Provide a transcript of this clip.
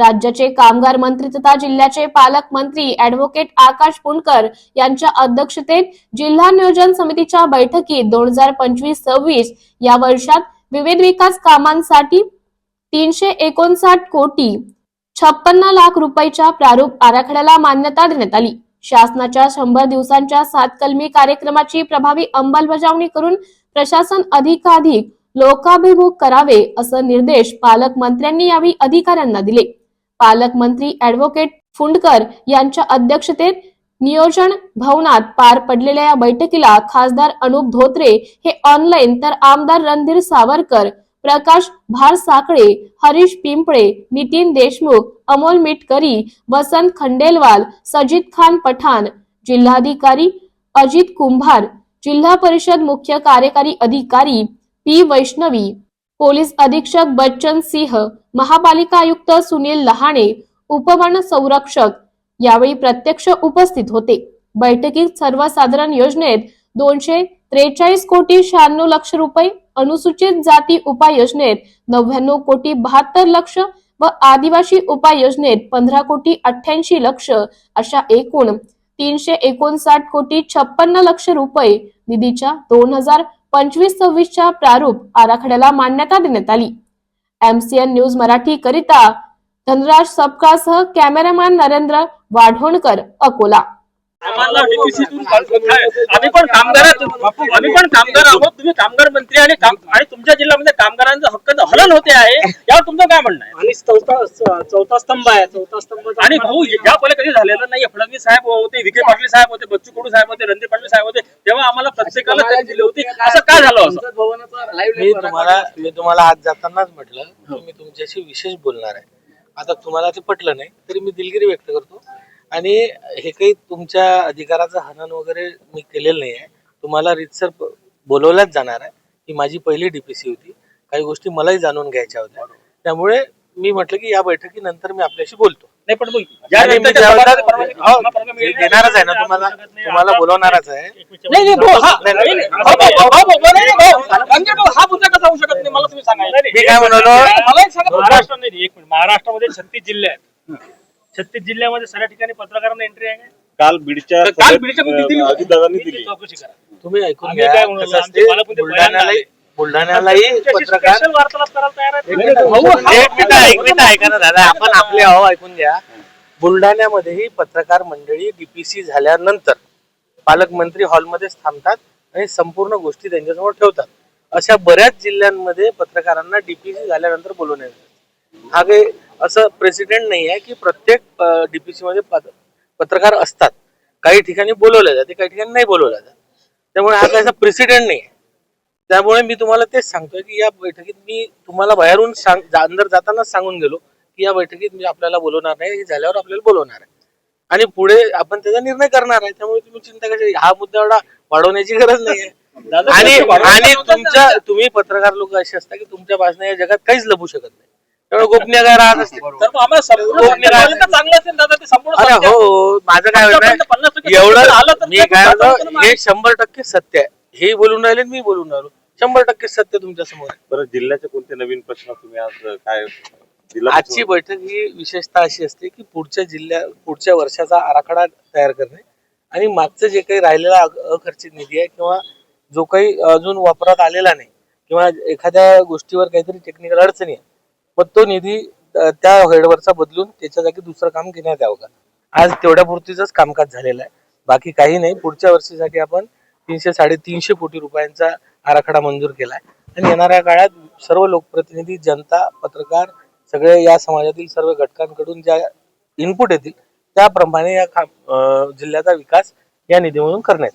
राज्याचे कामगार मंत्री तथा जिल्ह्याचे पालकमंत्री ऍडव्होकेट आकाश पुणकर यांच्या अध्यक्षतेत जिल्हा नियोजन समितीच्या बैठकीत दोन हजार पंचवीस सव्वीस या वर्षात विविध विकास कामांसाठी तीनशे एकोणसाठ कोटी छप्पन्न लाख रुपयाच्या प्रारूप आराखड्याला मान्यता देण्यात आली. शासनाच्या शंभर दिवसांच्या सात कलमी कार्यक्रमाची प्रभावी अंमलबजावणी करून प्रशासन अधिकाधिक लोकाभिमुख करावे असं निर्देश पालकमंत्र्यांनी यावेळी अधिकाऱ्यांना दिले. पालकमंत्री ऍडव्होकेट फुंडकर यांच्या अध्यक्षतेत नियोजन भवनात पार पडलेल्या या बैठकीला खासदार अनुप धोत्रे हे ऑनलाईन तर आमदार रणधीर सावरकर प्रकाश भारसाकळे हरीश पिंपळे नितीन देशमुख अमोल मिटकरी वसंत खंडेलवाल सजित खान पठाण जिल्हाधिकारी अजित कुंभार जिल्हा परिषद मुख्य कार्यकारी अधिकारी पी वैष्णवी पोलीस अधीक्षक बच्चन सिंह महापालिका आयुक्त सुनील लहाणे उपवन संरक्षक यावेळी प्रत्यक्ष उपस्थित होते. बैठकीत सर्वसाधारण योजनेत दोनशे त्रेचाळीस कोटी शहाण्णव लक्ष रुपये अनुसूचित जाती उपाय योजनेत नव्याण्णव कोटी बहात्तर लक्ष व आदिवासी उपाय योजनेत पंधरा कोटी अठ्ठ्याऐंशी लक्ष अशा एकूण तीनशे एकोणसाठ कोटी छप्पन्न लक्ष रुपये निधीच्या दोन हजार पंचवीस सव्वीसच्या प्रारूप आराखड्याला मान्यता देण्यात आली. एमसीएन न्यूज मराठी करिता धनराज सबकासह कॅमेरामॅन नरेंद्र वाढवणकर अकोला. आम्हाला डीपीसीतून. आम्ही पण कामगार आहोत. आम्ही पण कामगार आहोत. तुम्ही कामगार मंत्री आणि काम आणि तुमच्या जिल्ह्यामध्ये कामगारांचं हक्काचं हलन होते आहे. यावर तुमचं काय म्हणणं आहे? आणि चौथा चौथा स्तंभ आहे. चौथा स्तंभ आणि भाऊ या पहिले कधी झालेलं नाही? फडणवीस साहेब होते विखे पाटील साहेब होते बच्चू कडू साहेब होते रणदीप पाटील साहेब होते. तेव्हा आम्हाला प्रत्येकाला त्यांनी दिली होती. असं काय झालं असं? मी तुम्हाला मी तुम्हाला आज जातानाच म्हटलं की मी तुमच्याशी विशेष बोलणार आहे. आता तुम्हाला ते पटलं नाही तरी मी दिलगिरी व्यक्त करतो. आणि हे काही तुमच्या अधिकाराचं हनन वगैरे मी केलेलं नाही आहे. तुम्हाला रितसर बोलवल्याच जाणार आहे. ही माझी पहिली डीपीसी होती. काही गोष्टी मलाही जाणून घ्यायच्या होत्या. त्यामुळे मी म्हटलं की या बैठकीनंतर मी आपल्याशी बोलतो. नाही पण हो, देणारच आहे ना तुम्हाला? बोलवणारच आहे. हा हा मुद्दा कसा होऊ शकत नाही मला तुम्ही सांगा मी काय म्हणालो? महाराष्ट्रामध्ये छत्तीस जिल्हे आहेत. छत्तीस जिल्ह्यामध्ये सगळ्या ठिकाणी पत्रकारांना एंट्री आहे का? काल बीडच्या काल बीडच्या दिली? अजितदादांनी ती दिली. चौकशी करा. तुम्ही ऐकून आम्ही घ्या काय कसं असते, पालकमंत्री बुलढाण्यालाही बयान बुलढाण्यालाही तुमच्याशी पत्रकार स्पेशल वार्तालाप करायला तयार आहेत? एक मिनिट, भाऊ, एक मिनिट ऐक मिनिट ऐका ना दादा आपण आपले अहो ऐकून घ्या. बुलढाण्यामध्येही पत्रकार मंडळी डीपीसी झाल्यानंतर पालकमंत्री हॉलमध्येच थांबतात आणि संपूर्ण गोष्टी त्यांच्यासमोर ठेवतात. अशा बऱ्याच जिल्ह्यांमध्ये पत्रकारांना डीपीसी झाल्यानंतर बोलवण्यात येतं. हा काही असं प्रेसिडेंट नाही आहे की प्रत्येक डीपीसी मध्ये पत- पत्रकार असतात. काही ठिकाणी बोलवले जाते काही ठिकाणी नाही बोलवले जातात त्यामुळे हा काही प्रेसिडेंट नाही आहे त्यामुळे मी तुम्हाला तेच सांगतोय की या बैठकीत मी तुम्हाला बाहेरून सांग अंदर जातानाच सांगून गेलो की या बैठकीत मी आपल्याला बोलवणार नाही हे झाल्यावर आपल्याला बोलवणार आहे. आणि पुढे आपण त्याचा निर्णय करणार आहे त्यामुळे तुम्ही चिंता कशी हा मुद्दा एवढा वाढवण्याची गरज नाही आहे आणि आणि तुमच्या तुम्ही पत्रकार लोक असे असता की तुमच्या भाषण या जगात काहीच लपू शकत नाही. त्यामुळे गोपनीय काय राहत असते तर मग आम्हाला संपूर्ण कोण चांगलं असेल दादा ते संपूर्ण अरे सत्य. हो माझं काय पन्नास टक्के आलं एवढं तर मी काय हे शंभर टक्के सत्य आहे. हे बोलून राहिले आणि मी बोलून राहिलो. शंभर टक्के सत्य तुमच्यासमोर. आहे बरं जिल्ह्याचे कोणते नवीन प्रश्न तुम्ही आज काय जिल्हा आजची बैठक ही विशेषतः अशी असते की पुढच्या जिल्ह्या पुढच्या वर्षाचा आराखडा तयार करणे आणि मागचं जे काही राहिलेला अखर्चित निधी आहे किंवा जो काही अजून वापरात आलेला नाही किंवा एखाद्या गोष्टीवर काहीतरी टेक्निकल अडचणी आहे मग तो निधी त्या हेडवरचा बदलून त्याच्या जागी दुसरं काम घेण्यात यावं का? आज तेवढ्या पुरतीच कामकाज झालेलं आहे. बाकी काही नाही. पुढच्या वर्षीसाठी आपण तीनशे साडेतीनशे कोटी रुपयांचा आराखडा मंजूर केलाय. आणि येणाऱ्या काळात सर्व लोकप्रतिनिधी जनता पत्रकार सगळे या समाजातील सर्व घटकांकडून ज्या इनपुट येतील त्याप्रमाणे या काम- जिल्ह्याचा विकास या निधीमधून करण्यात